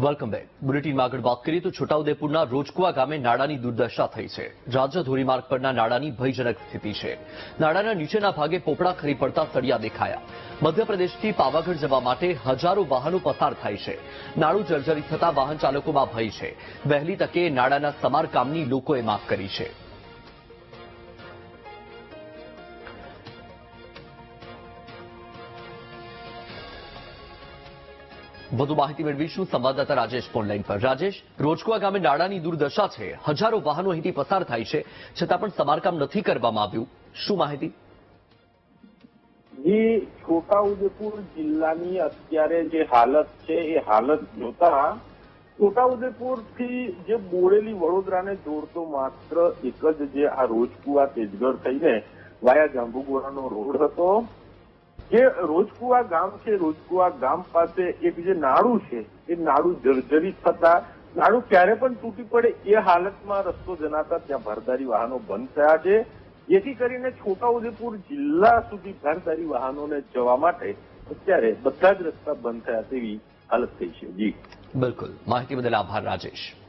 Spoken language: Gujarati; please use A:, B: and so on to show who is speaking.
A: વેલકમ બેક બુલેટિનમાં આગળ વાત કરીએ તો છોટાઉદેપુરના રોજકુવા ગામે નાડાની દુર્દશા થઈ છે. રાજ્ય ધોરીમાર્ગ પરના નાડાની ભયજનક સ્થિતિ છે. નાડાના નીચેના ભાગે પોપડા ખરી પડતા સળિયા દેખાયા. મધ્યપ્રદેશથી પાવાગઢ જવા માટે હજારો વાહનો પસાર થાય છે. નાડું જર્જરિત થતા વાહન ચાલકોમાં ભય છે. વહેલી તકે નાડાના સમારકામની લોકોએ માંગ કરી છે. વધુ માહિતી મેળવીશું સંવાદદાતા રાજેશ ફોનલાઈન પર. રાજેશ, રોજકુવા ગામે નાડાની દુર્દશા છે. હજારો વાહનો અહીંથી પસાર થાય છે. છતાં પણ સમારકામ નથી કરવામાં આવ્યું. શું માહિતી?
B: છોટાઉદેપુર જિલ્લાની અત્યારે જે હાલત છે, એ હાલત જોતા છોટાઉદેપુરથી જે બોરેલી વડોદરાને જોડતો માત્ર એક જ જે આ રોજકુવા તેજગઢ થઈને વાયા જાંબુગોરાનો રોડ હતો. જે રોજકુવા ગામ છે, રોજકુવા ગામ પાસે એક જે નાળું છે, એ નાળું જર્જરિત થતા નાળું ક્યારે પણ તૂટી પડે એ હાલતમાં રસ્તો જનાતા ત્યાં ભરદારી વાહનો બંધ થયા છે. જેથી કરીને છોટાઉદેપુર જિલ્લા સુધી ભરદારી વાહનોને જવા માટે અત્યારે બધા જ રસ્તા બંધ થયા તેવી હાલત થઈ છે. જી.
A: બિલકુલ. માહિતી બદલ આભાર, રાજેશ.